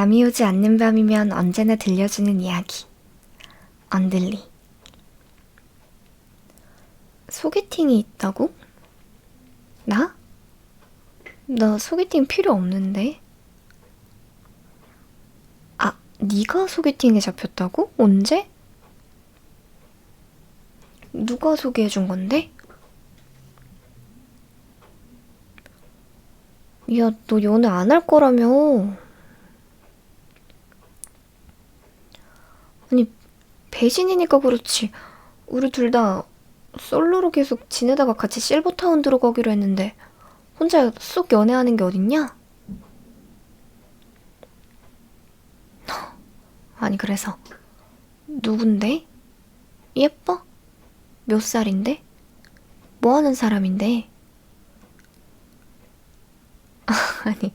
잠이 오지 않는 밤이면 언제나 들려주는 이야기. 언들리. 소개팅이 있다고? 나? 나 소개팅 필요 없는데. 아, 네가 소개팅에 잡혔다고? 언제? 누가 소개해 준 건데? 야, 너 연애 안 할 거라며. 아니, 배신이니까 그렇지. 우리 둘 다 솔로로 계속 지내다가 같이 실버타운 들어가기로 했는데, 혼자 쏙 연애하는 게 어딨냐? 아니, 그래서, 누군데? 예뻐? 몇 살인데? 뭐 하는 사람인데? 아니,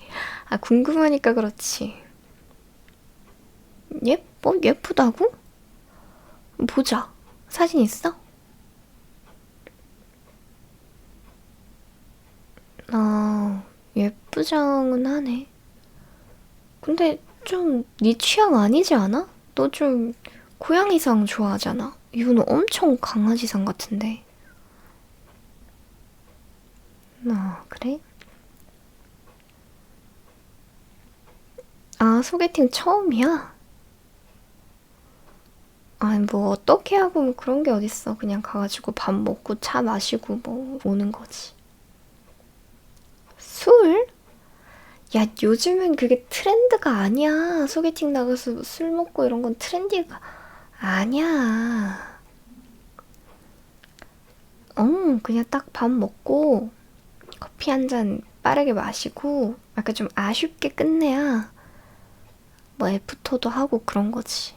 아, 궁금하니까 그렇지. 예뻐? 예쁘다고? 보자. 사진 있어? 아, 예쁘장은 하네. 근데 좀 네 취향 아니지 않아? 너 좀 고양이상 좋아하잖아. 이거는 엄청 강아지상 같은데. 아, 그래? 아, 소개팅 처음이야? 아니, 뭐, 어떻게 하고 뭐 그런 게 어딨어. 그냥 가가지고 밥 먹고 차 마시고 뭐, 오는 거지. 술? 야, 요즘은 그게 트렌드가 아니야. 소개팅 나가서 술 먹고 이런 건 트렌디가 아니야. 응, 그냥 딱 밥 먹고 커피 한 잔 빠르게 마시고 약간 좀 아쉽게 끝내야 뭐 애프터도 하고 그런 거지.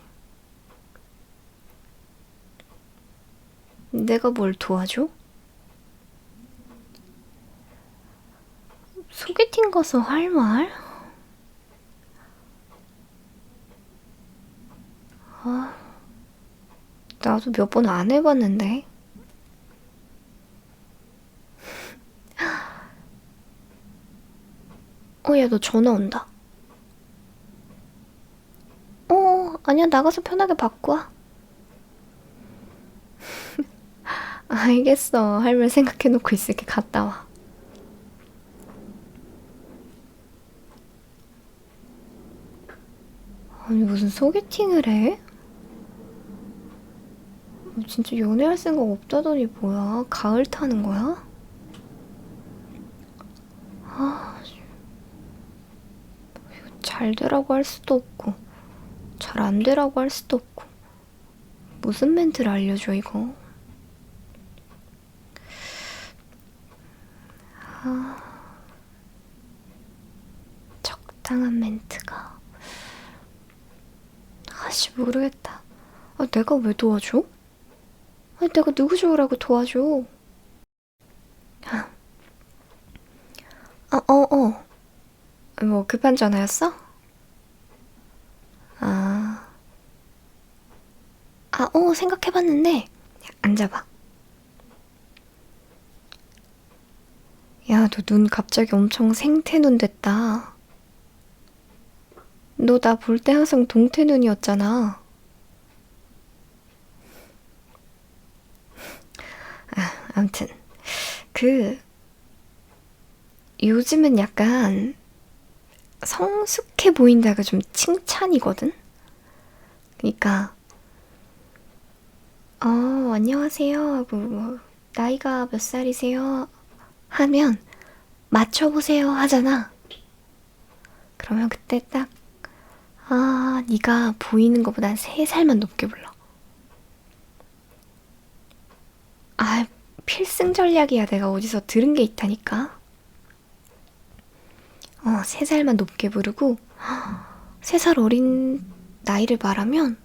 내가 뭘 도와줘? 소개팅 가서 할 말? 아, 나도 몇 번 안 해봤는데. 어, 야, 너 전화 온다. 어, 아니야, 나가서 편하게 받고 와. 알겠어. 할 말 생각해놓고 있을게. 갔다 와. 아니, 무슨 소개팅을 해? 진짜 연애할 생각 없다더니 뭐야? 가을 타는 거야? 아, 이거 잘 되라고 할 수도 없고, 잘 안 되라고 할 수도 없고. 무슨 멘트를 알려줘, 이거? 아, 적당한 멘트가. 아씨, 모르겠다. 아, 내가 왜 도와줘? 아, 내가 누구 좋으라고 도와줘? 아, 어, 어, 어. 뭐, 급한 전화였어? 아, 아, 어, 생각해봤는데, 앉아봐. 야, 너 눈 갑자기 엄청 생태눈 됐다. 너 나 볼 때 항상 동태 눈이었잖아. 아, 아무튼 그 요즘은 약간 성숙해 보인다가 좀 칭찬이거든. 그러니까 어, 안녕하세요 하고 뭐 나이가 몇 살이세요 하면 맞춰보세요 하잖아. 그러면 그때 딱 아, 네가 보이는 것보다 세 살만 높게 불러. 아, 필승 전략이야. 내가 어디서 들은 게 있다니까. 어, 세 살만 높게 부르고, 세 살 어린 나이를 말하면,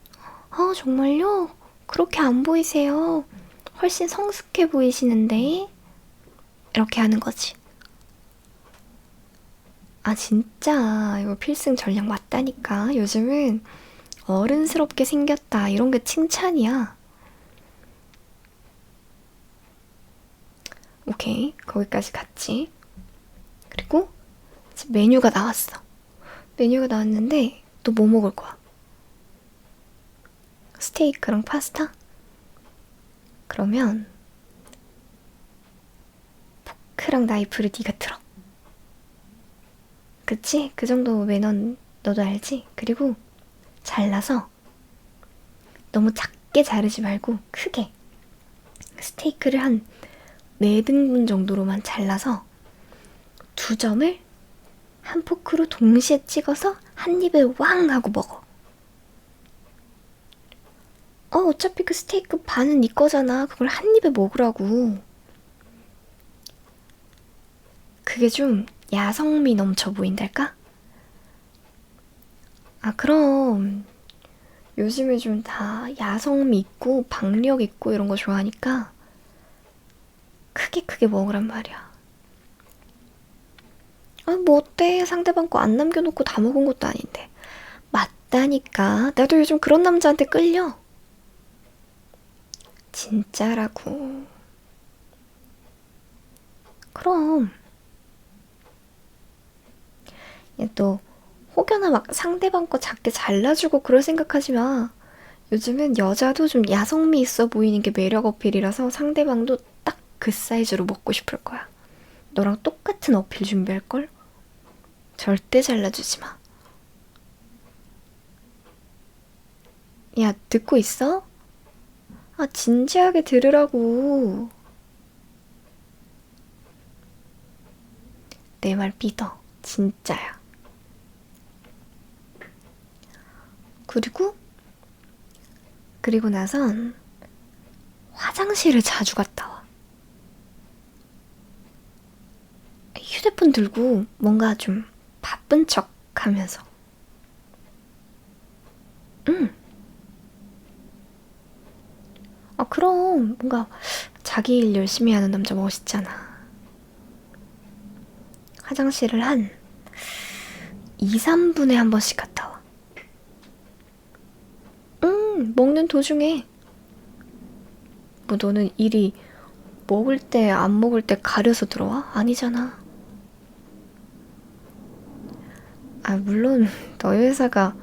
아, 정말요? 그렇게 안 보이세요. 훨씬 성숙해 보이시는데? 이렇게 하는 거지. 아, 진짜, 이거 필승 전략 맞다니까. 요즘은 어른스럽게 생겼다. 이런 게 칭찬이야. 오케이. 거기까지 갔지. 그리고 메뉴가 나왔어. 메뉴가 나왔는데 너뭐 먹을 거야? 스테이크랑 파스타? 그러면 포크랑 나이프를 네가 들어. 그치? 그 정도 매넌 너도 알지? 그리고 잘라서 너무 작게 자르지 말고 크게 스테이크를 한 4등분 정도로만 잘라서 두 점을 한 포크로 동시에 찍어서 한 입에 왕 하고 먹어. 어, 어차피 그 스테이크 반은 네 거잖아. 그걸 한 입에 먹으라고. 그게 좀 야성미 넘쳐 보인달까? 아, 그럼 요즘에 좀 다 야성미 있고 박력 있고 이런 거 좋아하니까 크게 크게 먹으란 말이야. 아, 뭐 어때? 상대방 거 안 남겨놓고 다 먹은 것도 아닌데. 맞다니까. 나도 요즘 그런 남자한테 끌려. 진짜라고. 그럼. 야, 너 혹여나 막 상대방 거 작게 잘라주고 그럴 생각하지 마. 요즘은 여자도 좀 야성미 있어 보이는 게 매력 어필이라서 상대방도 딱 그 사이즈로 먹고 싶을 거야. 너랑 똑같은 어필 준비할걸? 절대 잘라주지 마. 야, 듣고 있어? 아, 진지하게 들으라고. 내 말 믿어. 진짜야. 그리고, 그리고 나선 화장실을 자주 갔다 와. 휴대폰 들고 뭔가 좀 바쁜 척 하면서. 응. 아, 그럼 뭔가 자기 일 열심히 하는 남자 멋있잖아. 화장실을 한 2, 3분에 한 번씩 갔다 와. 응, 먹는 도중에. 뭐 너는 일이 먹을 때, 안 먹을 때 가려서 들어와? 아니잖아. 아, 물론 너희 회사가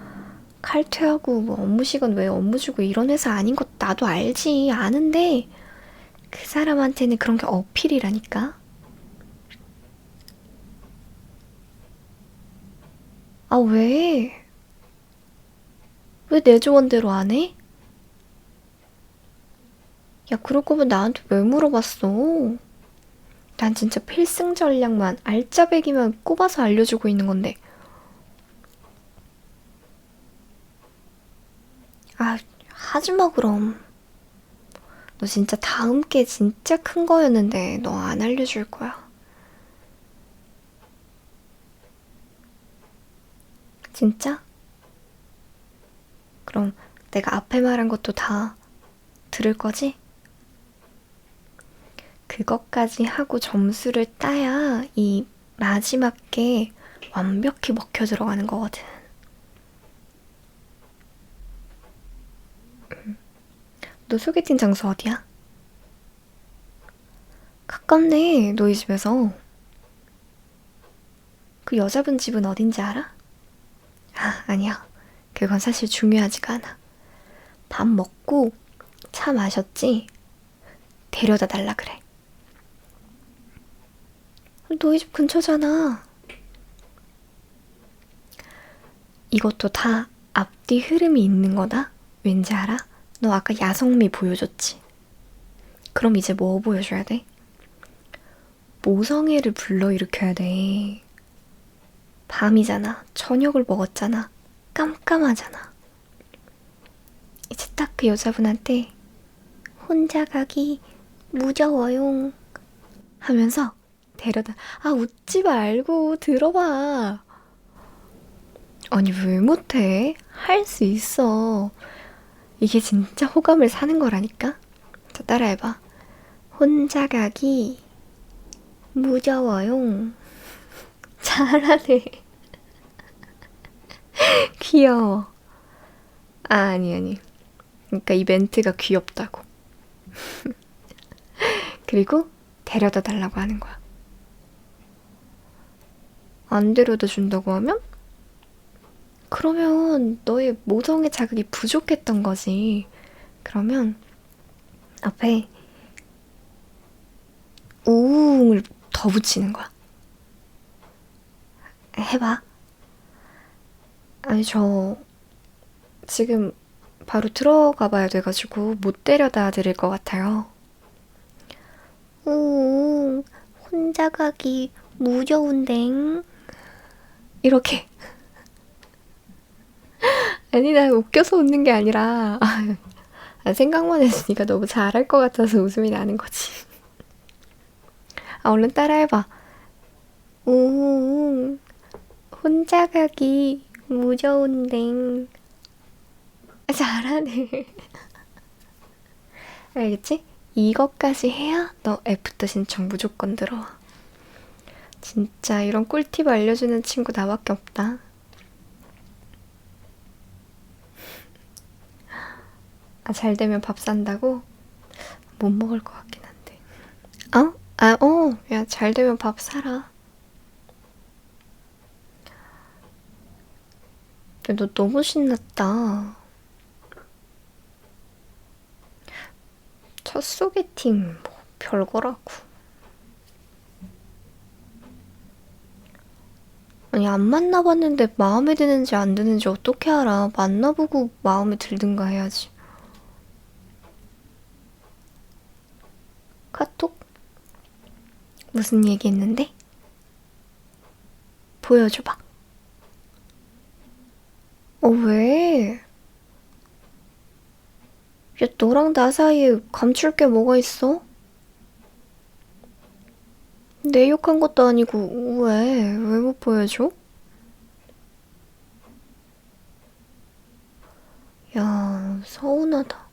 칼퇴하고 뭐 업무 시간 외에 업무 주고 이런 회사 아닌 것 나도 알지. 아는데 그 사람한테는 그런 게 어필이라니까. 아, 왜? 왜 내 조언대로 안 해? 야, 그럴 거면 나한테 왜 물어봤어? 난 진짜 필승 전략만 알짜배기만 꼽아서 알려주고 있는 건데. 아, 하지 마, 그럼. 너 진짜 다음 게 진짜 큰 거였는데 너 안 알려줄 거야. 진짜? 그럼 내가 앞에 말한 것도 다 들을 거지? 그것까지 하고 점수를 따야 이 마지막 게 완벽히 먹혀 들어가는 거거든. 너 소개팅 장소 어디야? 가깝네, 너희 집에서. 그 여자분 집은 어딘지 알아? 아, 아니야. 그건 사실 중요하지가 않아. 밥 먹고 차 마셨지? 데려다 달라 그래. 너희 집 근처잖아. 이것도 다 앞뒤 흐름이 있는 거다? 왠지 알아? 너 아까 야성미 보여줬지? 그럼 이제 뭐 보여줘야 돼? 모성애를 불러일으켜야 돼. 밤이잖아. 저녁을 먹었잖아. 깜깜하잖아. 이제 딱 그 여자분한테 혼자 가기 무서워용 하면서 데려다 아 웃지 말고 들어봐. 아니 왜 못해? 할 수 있어. 이게 진짜 호감을 사는 거라니까? 자, 따라해봐. 혼자 가기 무서워요. 잘하네. 귀여워. 아, 아니, 아니. 그러니까 이 멘트가 귀엽다고. 그리고 데려다 달라고 하는 거야. 안 데려다 준다고 하면 그러면 너의 모성의 자극이 부족했던 거지. 그러면 앞에 우웅을 더 붙이는 거야. 해봐. 아니, 저 지금 바로 들어가 봐야 돼가지고 못 데려다 드릴 것 같아요. 우웅, 혼자 가기 무서운댕. 이렇게. 아니, 나 웃겨서 웃는 게 아니라, 아, 생각만 했으니까 너무 잘할 것 같아서 웃음이 나는 거지. 아, 얼른 따라해봐. 우 혼자 가기 무서운데. 아, 잘하네. 알겠지? 이것까지 해야 너 애프터 신청 무조건 들어와. 진짜 이런 꿀팁 알려주는 친구 나밖에 없다. 아, 잘 되면 밥 산다고? 못 먹을 것 같긴 한데. 어? 아, 어. 야, 잘 되면 밥 사라. 야, 너 너무 신났다. 첫 소개팅, 뭐, 별거라고. 아니, 안 만나봤는데 마음에 드는지 안 드는지 어떻게 알아? 만나보고 마음에 들든가 해야지. 카톡? 무슨 얘기 했는데? 보여줘봐. 어, 왜? 야, 너랑 나 사이에 감출 게 뭐가 있어? 내 욕한 것도 아니고, 왜? 왜 못 보여줘? 야, 서운하다.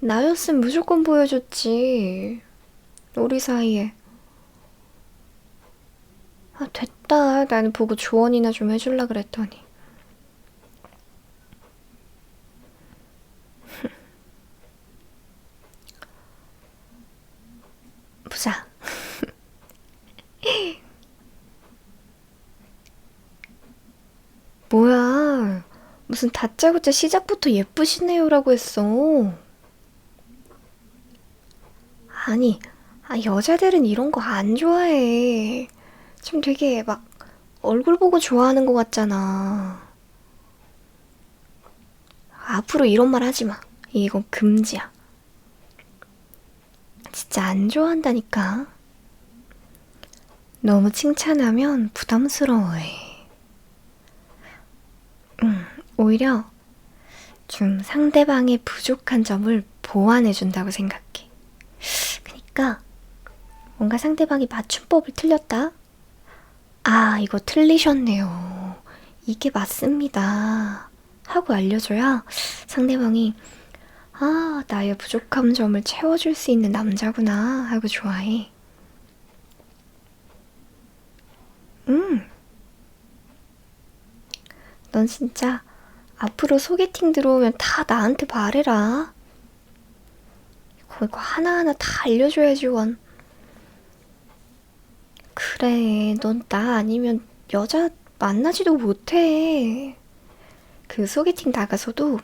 나였으면 무조건 보여줬지. 우리 사이에. 아, 됐다. 나는 보고 조언이나 좀 해줄라 그랬더니. 보자. 뭐야. 무슨 다짜고짜 시작부터 예쁘시네요라고 했어. 아니, 아, 여자들은 이런 거 안 좋아해. 좀 되게 막 얼굴 보고 좋아하는 것 같잖아. 앞으로 이런 말 하지 마. 이건 금지야. 진짜 안 좋아한다니까. 너무 칭찬하면 부담스러워해. 음, 오히려 좀 상대방의 부족한 점을 보완해준다고 생각해. 그니까 뭔가 상대방이 맞춤법을 틀렸다? 아, 이거 틀리셨네요. 이게 맞습니다. 하고 알려줘야 상대방이 아, 나의 부족한 점을 채워줄 수 있는 남자구나 하고 좋아해. 음. 넌 진짜 앞으로 소개팅 들어오면 다 나한테 말해라. 이거 하나하나 다 알려줘야지, 원. 그래, 넌 나 아니면 여자 만나지도 못해. 그 소개팅 나가서도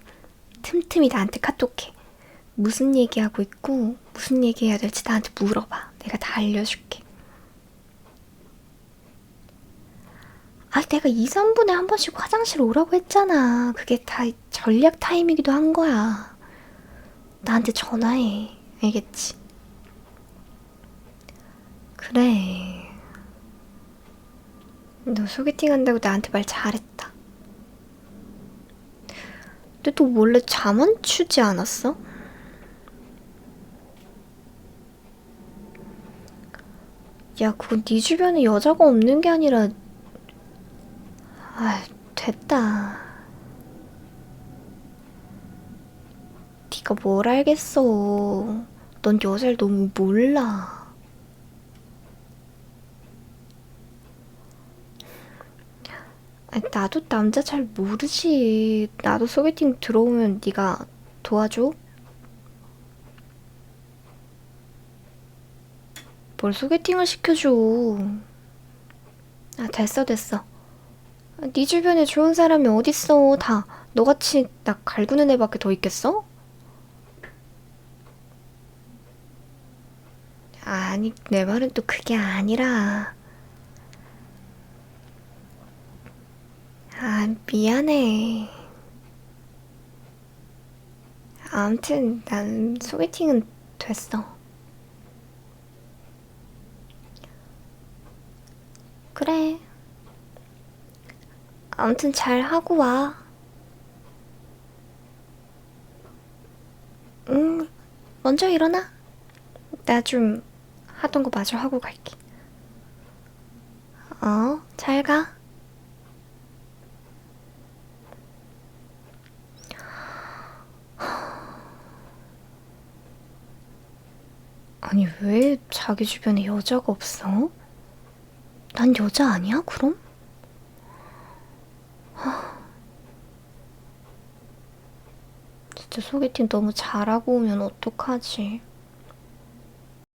틈틈이 나한테 카톡해. 무슨 얘기하고 있고, 무슨 얘기해야 될지 나한테 물어봐. 내가 다 알려줄게. 아, 내가 2, 3분에 한 번씩 화장실 오라고 했잖아. 그게 다 전략 타임이기도 한 거야. 나한테 전화해. 알겠지? 그래. 너 소개팅 한다고 나한테 말 잘했다. 근데 너 원래 잠 안 추지 않았어? 야, 그건 네 주변에 여자가 없는 게 아니라 아, 됐다. 네가 뭘 알겠어. 넌 여자를 너무 몰라. 아니, 나도 남자 잘 모르지. 나도 소개팅 들어오면 네가 도와줘? 뭘 소개팅을 시켜줘. 아, 됐어, 됐어. 네 주변에 좋은 사람이 어딨어. 다 너같이 나 갈구는 애밖에 더 있겠어? 아니, 내 말은 또 그게 아니라. 아, 미안해. 아무튼, 난 소개팅은 됐어. 그래. 아무튼 잘 하고 와. 응, 먼저 일어나. 나 좀 하던 거 마저 하고 갈게. 어, 잘 가. 아니, 왜 자기 주변에 여자가 없어? 난 여자 아니야, 그럼? 진짜 소개팅 너무 잘하고 오면 어떡하지?